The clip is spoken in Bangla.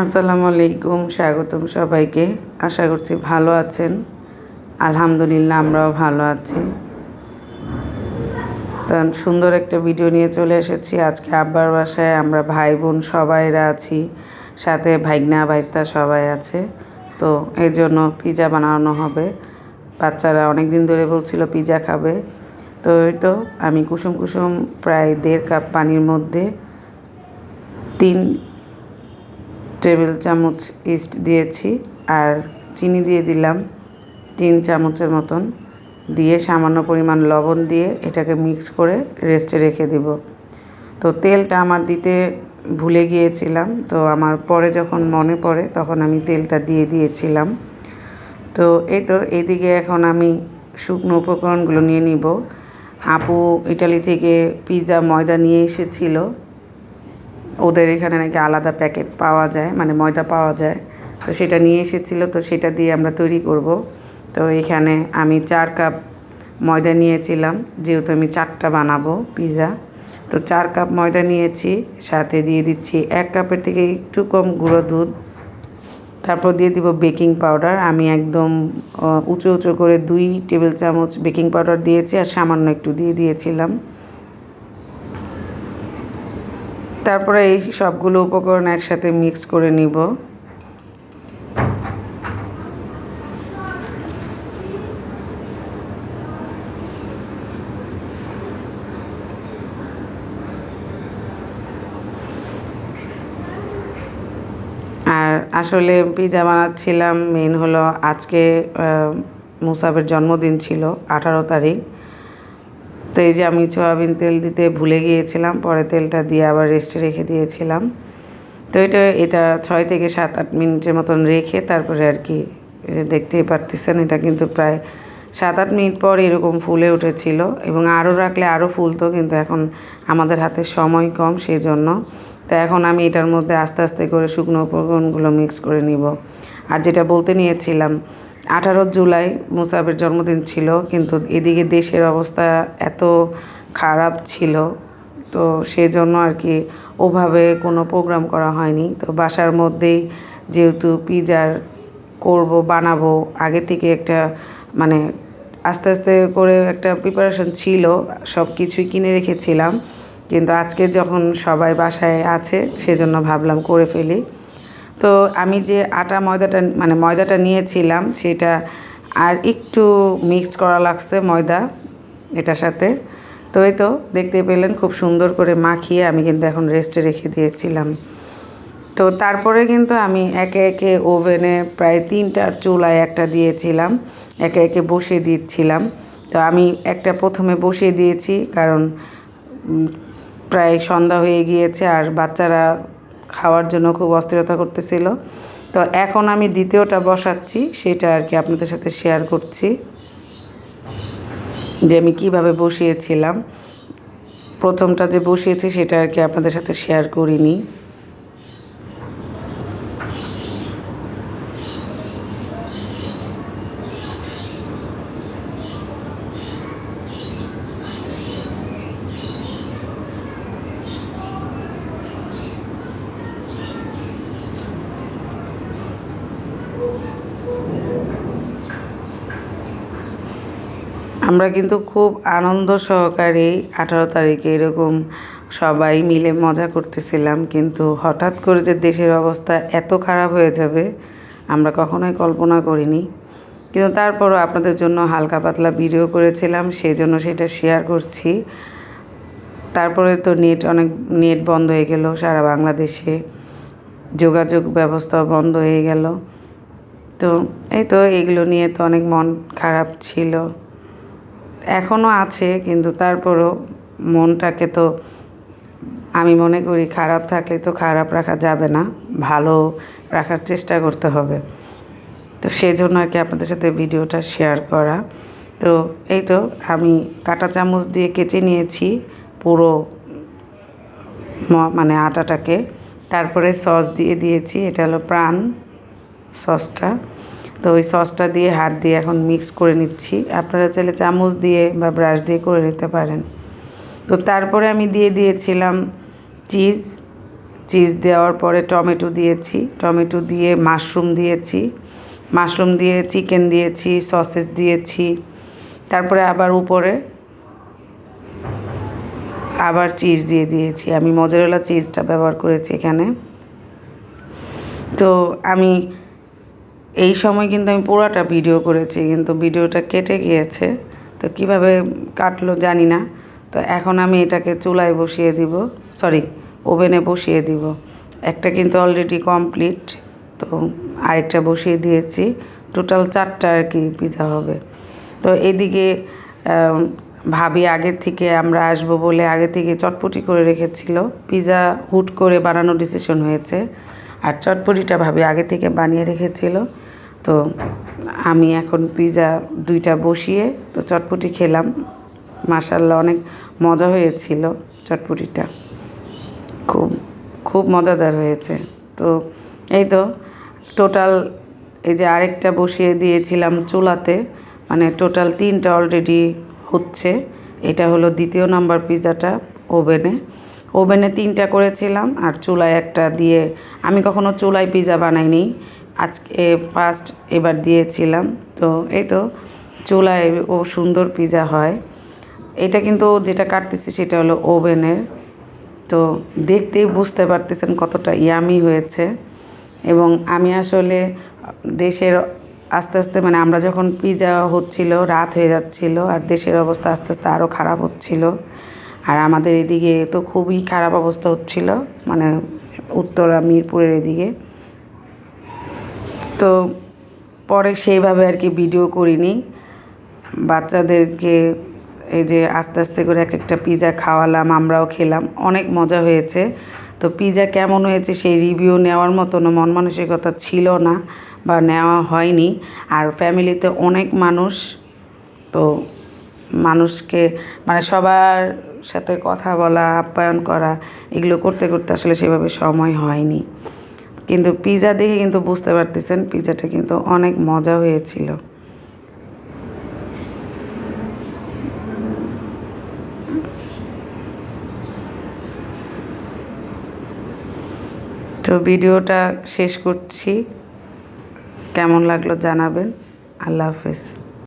আসসালামু আলাইকুম স্বাগতম সবাইকে। আশা করছি ভালো আছেন। আলহামদুলিল্লাহ, আমরাও ভালো আছি। তো সুন্দর একটা ভিডিও নিয়ে চলে এসেছি। আজকে আব্বার বাসায় আমরা ভাই বোন সবাইরা আছি। সাথে ভাইগনা, ভাইস্তা সবাই আছে। তো এই জন্য পিজা বানানো হবে। বাচ্চারা অনেক দিন ধরে বলছিল পিজা খাবে। তো ওই তো আমি কুসুম কুসুম প্রায় দেড় কাপ পানির মধ্যে তিন টেবিল চামচ ইস্ট দিয়েছি আর চিনি দিয়ে দিলাম তিন চামচের মতন। দিয়ে সামান্য পরিমাণ লবণ দিয়ে এটাকে মিক্স করে রেস্টে রেখে দিব। তো তেলটা আমার দিতে ভুলে গিয়েছিলাম, তো আমার পরে যখন মনে পড়ে তখন আমি তেলটা দিয়ে দিয়েছিলাম। তো এই তো, এইদিকে এখন আমি শুকনো উপকরণগুলো নিয়ে নিব। আপু ইটালি থেকে পিৎজা ময়দা নিয়ে এসেছিল। ওদের এখানে নাকি আলাদা প্যাকেট পাওয়া যায় মানে ময়দা পাওয়া যায়। তো সেটা নিয়ে এসেছিল, তো সেটা দিয়ে আমরা তৈরি করব। তো এখানে আমি চার কাপ ময়দা নিয়েছিলাম, যেহেতু আমি চারটা বানাবো পিৎজা তো চার কাপ ময়দা নিয়েছি, সাথে দিয়ে দিচ্ছি এক কাপের থেকে একটু কম গুঁড়ো দুধ। তারপর দিয়ে দিব বেকিং পাউডার। আমি একদম উঁচু উঁচু করে দুই টেবিল চামচ বেকিং পাউডার দিয়েছি আর সামান্য একটু দিয়ে দিয়েছিলাম। তারপরে এই সবগুলো উপকরণ একসাথে মিক্স করে নিব। আর আসলে পিজা বানাচ্ছিলাম মেন হলো আজকে মুসাবের জন্মদিন ছিল, আঠারো তারিখ। তো এই যে আমি সয়াবিন তেল দিতে ভুলে গিয়েছিলাম, পরে তেলটা দিয়ে আবার রেস্টে রেখে দিয়েছিলাম। তো এটা এটা ছয় থেকে সাত, আট মিনিটের মতন রেখে তারপরে আর কি দেখতেই পারতেছেন, এটা কিন্তু প্রায় সাত, আট মিনিট পর এরকম ফুলে উঠেছিল এবং আরও রাখলে আরও ফুলতো, কিন্তু এখন আমাদের হাতে সময় কম সেই জন্য তো এখন আমি এটার মধ্যে আস্তে আস্তে করে শুকনো উপকরণগুলো মিক্স করে নিব। আর যেটা বলতে নিয়েছিলাম আঠারো জুলাই মুসাবের জন্মদিন ছিল, কিন্তু এদিকে দেশের অবস্থা এত খারাপ ছিল, তো সেজন্য আর কি ওভাবে কোনো প্রোগ্রাম করা হয়নি। তো বাসার মধ্যেই যেহেতু পিজার করব, বানাবো, আগে থেকে একটা মানে আস্তে আস্তে করে একটা প্রিপারেশন ছিল, সব কিছুই কিনে রেখেছিলাম। কিন্তু আজকে যখন সবাই বাসায় আছে, সেজন্য ভাবলাম করে ফেলি। তো আমি যে আটা ময়দাটা মানে ময়দাটা নিয়েছিলাম, সেটা আর একটু মিক্স করা লাগছে ময়দা এটার সাথে। তো এই তো, দেখতে পেলেন খুব সুন্দর করে মাখিয়ে আমি কিন্তু এখন রেস্টে রেখে দিয়েছিলাম। তো তারপরে কিন্তু আমি একে একে ওভেনে প্রায় তিনটার চুলায় একটা দিয়েছিলাম, একে একে বসিয়ে দিচ্ছিলাম। তো আমি একটা প্রথমে বসিয়ে দিয়েছি, কারণ প্রায় সন্ধ্যা হয়ে গিয়েছে আর বাচ্চারা খাওয়ার জন্য খুব অস্থিরতা করতেছিল। তো এখন আমি দ্বিতীয়টা বসাচ্ছি, সেটা আর কি আপনাদের সাথে শেয়ার করছি। যে আমি কীভাবে বসিয়েছিলাম। প্রথমটা যে বসিয়েছি, সেটা আর কি আপনাদের সাথে শেয়ার করিনি। আমরা কিন্তু খুব আনন্দ সহকারে আঠারো তারিখে এরকম সবাই মিলে মজা করতেছিলাম, কিন্তু হঠাৎ করে যে দেশের অবস্থা এত খারাপ হয়ে যাবে, আমরা কখনোই কল্পনা করিনি। কিন্তু তারপরও আপনাদের জন্য হালকা পাতলা ভিডিও করেছিলাম সেই জন্য সেটা শেয়ার করছি। তারপরে তো নেট অনেক নেট বন্ধ হয়ে গেল, সারা বাংলাদেশে যোগাযোগ ব্যবস্থা বন্ধ হয়ে গেল। তো এই তো এগুলো নিয়ে তো অনেক মন খারাপ ছিল। এখনও আছে, কিন্তু তারপরও মনটাকে তো আমি মনে করি খারাপ থাকলে তো খারাপ রাখা যাবে না, ভালো রাখার চেষ্টা করতে হবে। তো সেই জন্য আর কি আপনাদের সাথে ভিডিওটা শেয়ার করা। তো এই তো আমি কাটা চামচ দিয়ে কেচে নিয়েছি পুরো মানে আটাটাকে। তারপরে সস দিয়ে দিয়েছি, এটা হলো প্রাণ সসটা। তো ওই সসটা দিয়ে হাত দিয়ে এখন মিক্স করে নিচ্ছি। আপনারা চাইলে চামচ দিয়ে বা ব্রাশ দিয়ে করে নিতে পারেন। তো তারপরে আমি দিয়ে দিয়েছিলাম চিজ চিজ দেওয়ার পরে টমেটো দিয়েছি। টমেটো দিয়ে মাশরুম দিয়েছি। মাশরুম দিয়ে চিকেন দিয়েছি সসেস দিয়েছি। তারপরে আবার উপরে আবার চিজ দিয়ে দিয়েছি। আমি মজারেলা চিজটা ব্যবহার করেছি এখানে। তো আমি এই সময় কিন্তু আমি পুরোটা ভিডিও করেছি, কিন্তু ভিডিওটা কেটে গিয়েছে। তো কীভাবে কাটলো জানি না। তো এখন আমি এটাকে চুলায় বসিয়ে দিব সরি ওভেনে বসিয়ে দিব। একটা কিন্তু অলরেডি কমপ্লিট তো আরেকটা বসিয়ে দিয়েছি। টোটাল চারটা আর কি পিজা হবে। তো এদিকে ভাবি আগের থেকে আমরা আসব বলে আগে থেকে চটপটি করে রেখেছিল। পিজা হুট করে বানানোর ডিসিশন হয়েছে। আর চটপটিটা ভাবি আগে থেকে বানিয়ে রেখেছিল। তো আমি এখন পিজা দুইটা বসিয়ে তো চটপটি খেলাম। মাসাল্লাহ অনেক মজা হয়েছিল চটপটিটা। খুব খুব মজাদার হয়েছে। তো এই তো টোটাল এই যে আরেকটা বসিয়ে দিয়েছিলাম চুলাতে মানে টোটাল তিনটা অলরেডি হচ্ছে। এটা হলো দ্বিতীয় নাম্বার পিজাটা ওভেনে। ওভেনে তিনটা করেছিলাম আর চুলায় একটা দিয়ে, আমি কখনো চুলায় পিজা বানাইনি। আজকে ফার্স্ট এবার দিয়েছিলাম। তো এই তো চুলায় ও সুন্দর পিজা হয়। এটা কিন্তু যেটা কাটতেছি সেটা হলো ওভেনের। তো দেখতেই বুঝতে পারতেছেন কতটা ইয়ামি হয়েছে। এবং আমি আসলে দেশের আস্তে আস্তে মানে আমরা যখন পিজা হচ্ছিল, রাত হয়ে যাচ্ছিল আর দেশের অবস্থা আস্তে আস্তে আরও খারাপ হচ্ছিল। আর আমাদের এদিকে তো খুবই খারাপ অবস্থা হচ্ছিল মানে উত্তরা, মিরপুরের এদিকে। তো পরে সেইভাবে আর কি ভিডিও করিনি। বাচ্চাদেরকে এই যে আস্তে আস্তে করে এক একটা পিজা খাওয়ালাম, আমরাও খেলাম। অনেক মজা হয়েছে। তো পিজা কেমন হয়েছে সেই রিভিউ নেওয়ার মতনও মন মানসিকতা ছিল না বা নেওয়া হয়নি। আর ফ্যামিলিতে অনেক মানুষ, তো মানুষকে মানে সবার সাথে কথা বলা, আপ্যায়ন করা, এগুলো করতে করতে আসলে সেভাবে সময় হয়নি। কিন্তু পিজা দেখে কিন্তু বুঝতে পারতেছেন পিজাটা কিন্তু অনেক মজা হয়েছিল। তো ভিডিওটা শেষ করছি। কেমন লাগল জানাবেন। আল্লাহ হাফেজ।